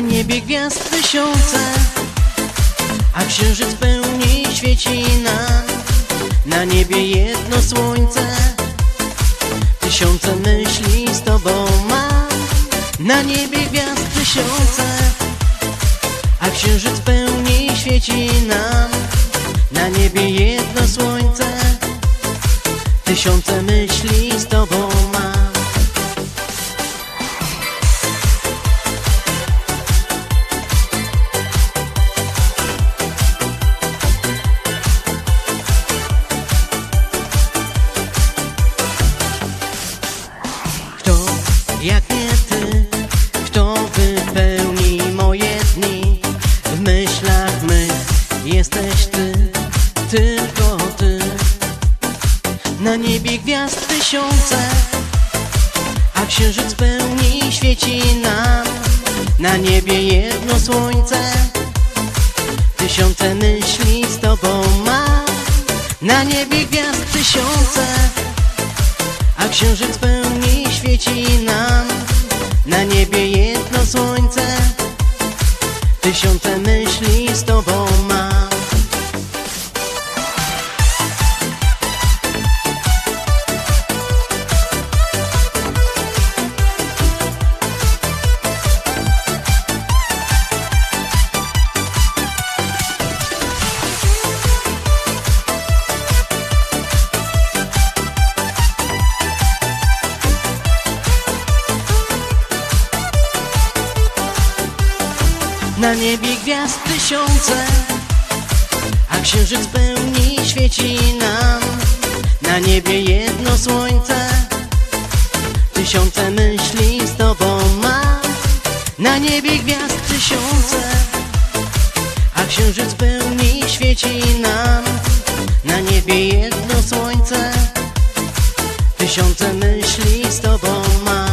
niebie gwiazd tysiące A księżyc pełni świeci nam Na niebie jedno słońce Tysiące myśli z tobą mam Na niebie gwiazd tysiące A księżyc pełni świeci nam Na niebie jedno słońce Tysiące myśli z tobą mam tylko ty. Na niebie gwiazd tysiące, a księżyc pełni świeci nam. Na niebie jedno słońce, tysiące myśli z tobą mam Na niebie gwiazd tysiące a księżyc pełni świeci nam. Na niebie jedno słońce Tysiące myśli z tobą Na niebie gwiazd tysiące A księżyc pełni świeci nam. Na niebie jedno słońce Tysiące myśli z tobą mam. Na niebie gwiazd tysiące A księżyc pełni świeci nam. Na niebie jedno słońce Tysiące myśli z tobą mam.